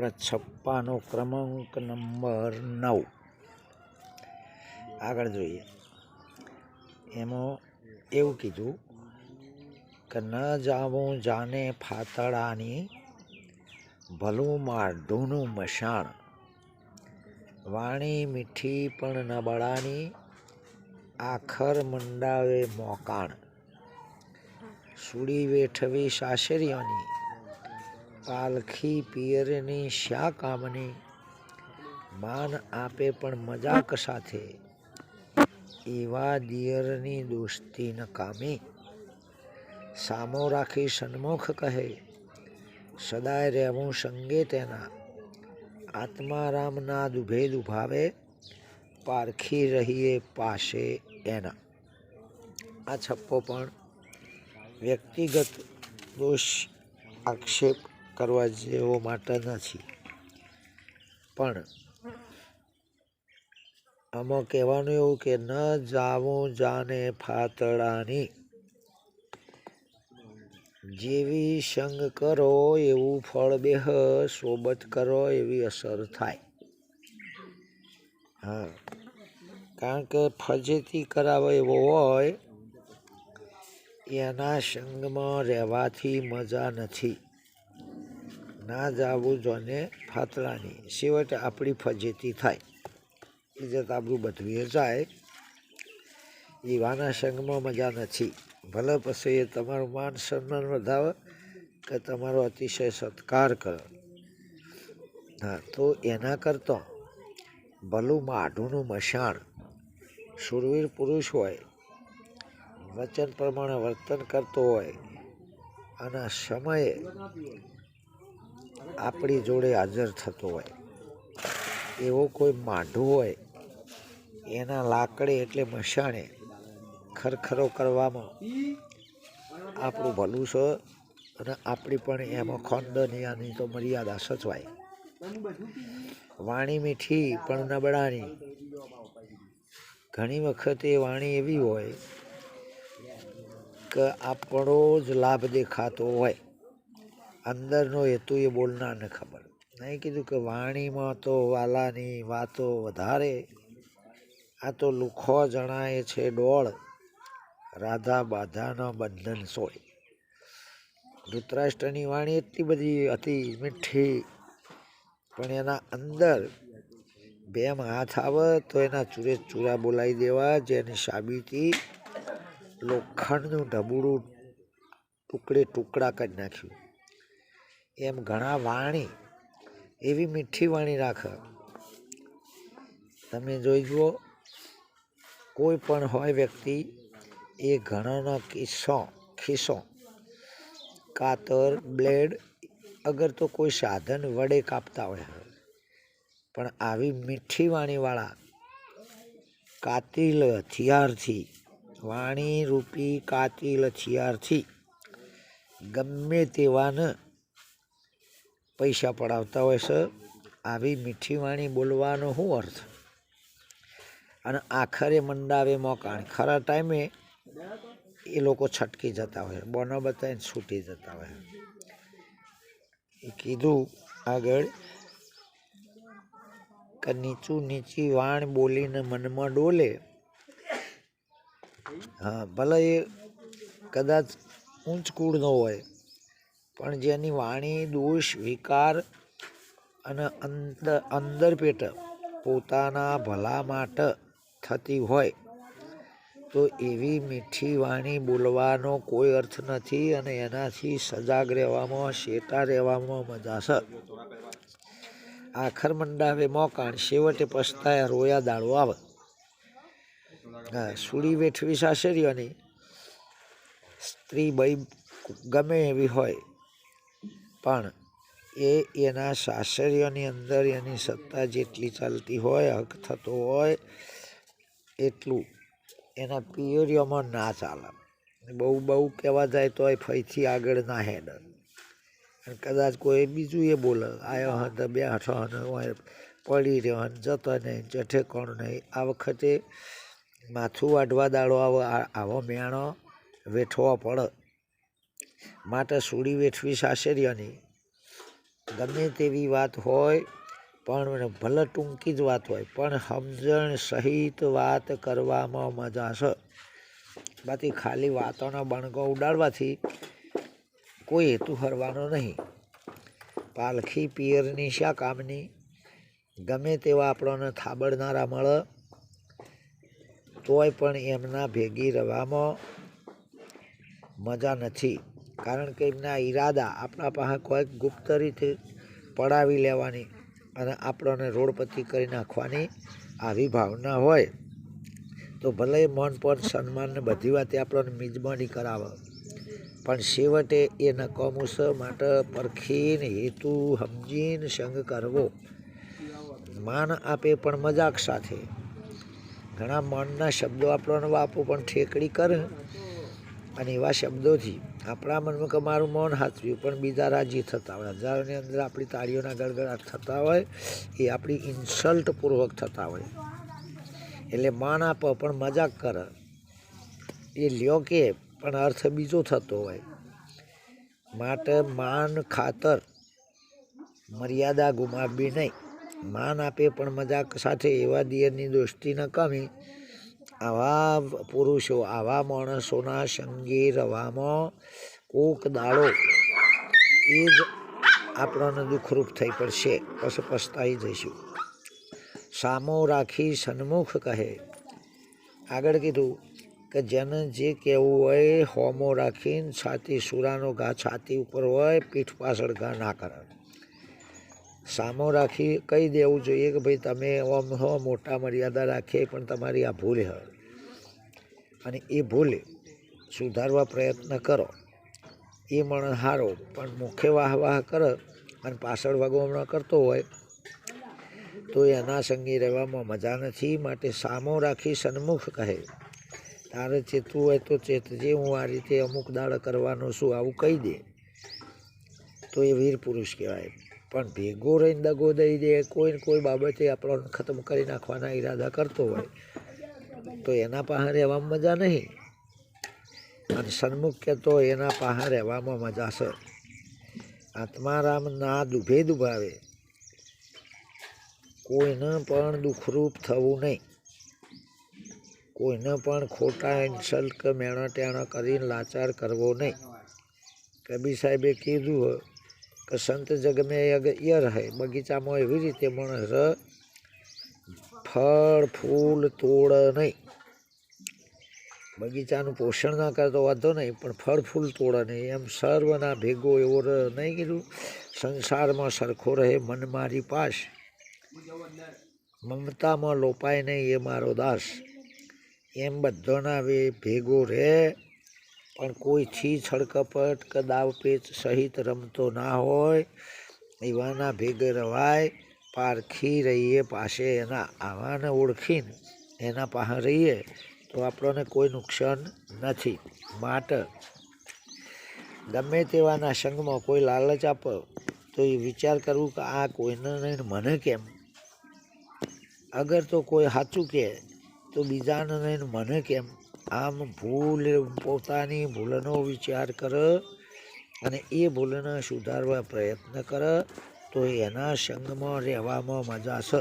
આપણા છપ્પાનો ક્રમાંક નંબર નવ. આગળ જોઈએ. એમાં એવું કીધું કે ન જાવું જાને ફાતળાની, ભલું માઢુંનું મશાણ. વાણી મીઠી પણ નબળાની, આખર મંડાવે મોકાણ. સુડી વેઠવી સાસરીઓની. પાલખી પિયરની શા કામની, માન આપે પણ મજાક સાથે. એવા દિયરની દોસ્તી ન કામી. સામો રાખી સન્મુખ કહે, સદાય રહેવું સંગે તેના. આત્મારામના દુભે દુભાવે પારખી રહીએ પાસે એના. આ છપ્પો પણ વ્યક્તિગત દોષ આક્ષેપ કરવા જેવો માટે નથી. પણ આમાં કહેવાનું એવું કે ન જાવું જાને ફાતળાની. જેવી સંગ કરો એવું ફળ બેહ સોબત કરો એવી અસર થાય. હા. કારણ કે ફજેતી કરાવે એવો હોય, એના સંગમાં રહેવાથી મજા નથી. ના જાવું જોને ફાતળાની છેવટે આપણી ફજેતી થાય. ઇજ્જત આપણું બધું એ જાય એવાના સંગમાં મજા નથી. ભલે પછી એ તમારું માન સન્માન વધાવે કે તમારો અતિશય સત્કાર કરે. હા, તો એના કરતાં ભલું માઢુંનું મશાણ સુરવીર પુરુષ હોય, વચન પ્રમાણે વર્તન કરતો હોય અને સમયે આપણી જોડે હાજર થતો હોય, એવો કોઈ માઢું હોય, એના લાકડે એટલે મશાણે ખરખરો કરવામાં આપણું ભલું છે અને આપણી પણ એમાં ખોંદનિયાની તો મર્યાદા સચવાય. વાણી મીઠી પણ નબળાની. ઘણી વખત વાણી એવી હોય કે આપણો જ લાભ દેખાતો હોય. અંદરનો હેતુ એ બોલનારને ખબર. નહીં કીધું કે વાણીમાં તો વાલાની વાતો વધારે. આ તો લુખો જણાય છે ડોળ. રાધા બાધાનો બંધન સોય. ધૃતરાષ્ટ્રની વાણી એટલી બધી હતી મીઠી, પણ એના અંદર બેમ હાથ આવે તો એના ચૂરે ચૂરા બોલાવી દેવા જેની સાબિતી લોખંડનું ઢબુડું ટુકડે ટુકડા કરી નાખ્યું. એમ ઘણા વાણી, એવી મીઠી વાણી રાખે. તમે જોઈ જુઓ, કોઈ પણ હોય વ્યક્તિ, એ ઘણાનો કિસ્સો, ખિસ્સો, કાતર, બ્લેડ, અગર તો કોઈ સાધન વડે કાપતા હોય. પણ આવી મીઠી વાણીવાળા, કાતિલ હથિયારથી વાણી રૂપી કાતિલ હથિયારથી, ગમે તેવાને પૈસા પડાવતા હોય છે, આવી મીઠી વાણી બોલવાનો શું અર્થ? અને આખરે મંડાવે મોકાણ. ખરા ટાઈમે એ લોકો છટકી જતા હોય, બોનો બતાવીને છૂટી જતા હોય. એ કીધું આગળ, કે નીચું નીચી વાણ બોલીને મનમાં ડોલે. હા, ભલે એ કદાચ ઊંચ કુળનો હોય પણ જેની વાણી, દોષ, વિકાર અને અંદર પેટ પોતાના ભલા માટે થતી હોય, તો એવી મીઠી વાણી બોલવાનો કોઈ અર્થ નથી અને એનાથી સજાગ રહેવામાં શેટા રહેવામાં મજા છે. આખર મંડાવે મોકાણ છેવટે પસ્તાય રોયા દાળો આવે. સુડી વેઠવી સાસરીઓની. સ્ત્રી બઈ ગમે એવી હોય પણ એ એના સાસરીઓની અંદર એની સત્તા જેટલી ચાલતી હોય, હક થતો હોય, એટલું એના પિયરીઓમાં ના ચાલે. બહુ બહુ કહેવા જાય તો એ ફઈથી આગળ ના હેડ. અને કદાચ કોઈ બીજું એ બોલે આવ્યો હન તો બે હઠો હન પડી રહ્યો હન જતો નહીં, જઠે કોણ નહીં? આ વખતે માથું વાઢવા દાડો આવો આવો મેણો વેઠવો પડે. માટે સુડી વેઠવી સાસરિયાની ગમે તેવી વાત હોય, પણ ભલે ટૂંકી જ વાત હોય, પણ સમજણ સહિત વાત કરવામાં મજા છે બાકી ખાલી વાતોના બણકો ઉડાડવાથી કોઈ હેતુ હરવાનો નહીં. પાલખી પિયરની શા કામની? ગમે તેવા આપણને થાબડનારા મળે, તોય પણ એમના ભેગી રહેવામાં મજા નથી. કારણ કે એમના ઈરાદા આપણા પાસે કોઈક ગુપ્ત રીતે પડાવી લેવાની અને આપણને રોડપતિ કરી નાખવાની આવી ભાવના હોય, તો ભલે મન પર સન્માનને બધી વાતે આપણને મિજબાની કરાવે, પણ છેવટે એ નકામું માટે પરખીને હેતુ સમજીને સંગ કરવો. માન આપે પણ મજાક સાથે. ઘણા મનના શબ્દો આપણને વાપો પણ ઠેકડી કરે. અને એવા શબ્દોથી આપણા મનમાં કે મારું મૌન હાથવ્યું. પણ બીજા રાજી થતા હોય. હજારોની અંદર આપણી તાળીઓના ગળગળાટ થતા હોય, એ આપણી ઇન્સલ્ટપૂર્વક થતા હોય. એટલે માન આપો, પણ મજાક કરે. એ લ્યો કે, પણ અર્થ બીજો થતો હોય. માટે માન ખાતર મર્યાદા ગુમાવવી નહીં. માન આપે, પણ મજાક સાથે એવા દિયરની દોસ્તી ન કમી આવા પુરુષો, આવા માણસોના સંગે રવામાં કોક દાડો એ જ આપણને દુઃખરૂપ થઈ પડશે, પછી પસ્તાઈ જઈશું. સામો રાખી સન્મુખ કહે, આગળ કીધું કે જેને જે કહેવું હોય, હોમો રાખીને છાતી, સુરાનો ઘા છાતી ઉપર હોય, પીઠ પાછળ ઘા ના કરે સામો રાખી કહી દેવું જોઈએ કે ભાઈ તમે ઓમ હો, મોટા મર્યાદા રાખીએ પણ તમારી આ ભૂલ હોય અને એ ભૂલ સુધારવા પ્રયત્ન કરો. એ મણ હારો, પણ મુખ્ય વાહ વાહ કરે અને પાછળ વગોમણા કરતો હોય, તો એના સંગી રહેવામાં મજા નથી. માટે સામો રાખી સન્મુખ કહે. તારે ચેતવું હોય તો ચેતજે હું આ રીતે અમુક દાડ કરવાનો છું, આવું કહી દે. તો એ વીર પુરુષ કહેવાય. પણ ભેગો રહીને દગો દઈ દે, કોઈ ને કોઈ બાબતે આપણને ખતમ કરી નાખવાના ઈરાદા કરતો હોય, તો એના પાસે રહેવામાં મજા નહીં. અને સન્મુખ કહેતો હોય એના પાસે રહેવામાં મજા છે. આત્મારામ ના દુભે દુભાવે. કોઈને પણ દુઃખરૂપ થવું નહીં. કોઈને પણ ખોટા ઇન્સલ્ટ કે મેણા ટેણા કરીને લાચાર કરવો નહીં. કબીર સાહેબે કીધું કે સંત જગમે યર હૈ, બગીચામાં એવી રીતે માણસ ફળ, ફૂલ, તોડ નહીં. બગીચાનું પોષણ ના કરતો વાંધો નહીં, પણ ફળ, ફૂલ, તોડે નહીં. એમ સર્વના ભેગો એવો નહીં કીધું. સંસારમાં સરખો રહે મન મારી પાસ. મમતામાં લોપાય નહીં એ મારો દાસ. એમ બધાના ભેગો રહે પણ કોઈથી છળકપટ કે દાવપેચ સહિત રમતો ના હોય. એવાના ભેગે રવાય, પારખી રહીએ પાસે એના આવાને ઓળખીને એના પાસે રહીએ તો આપણને કોઈ નુકસાન નથી. માટે ગમે તેવાના સંગમાં કોઈ લાલચ આપો તો એ વિચાર કરવું કે આ કોઈને નહીં, મને કેમ? અગર તો કોઈ સાચું કહે તો બીજાને નહીં, મને કેમ? આમ ભૂલ, પોતાની ભૂલનો વિચાર કર અને એ ભૂલને સુધારવા પ્રયત્ન કર, તો એના સંગમાં રહેવામાં મજા છે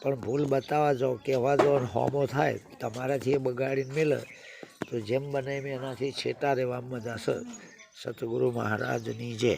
પણ ભૂલ બતાવવા જાઓ કહેવા જાઓ હોમો થાય, તમારાથી એ બગાડીને મેલે. તો જેમ બને એમ એનાથી છેટા રહેવામાં મજા છે સતગુરુ મહારાજની જય.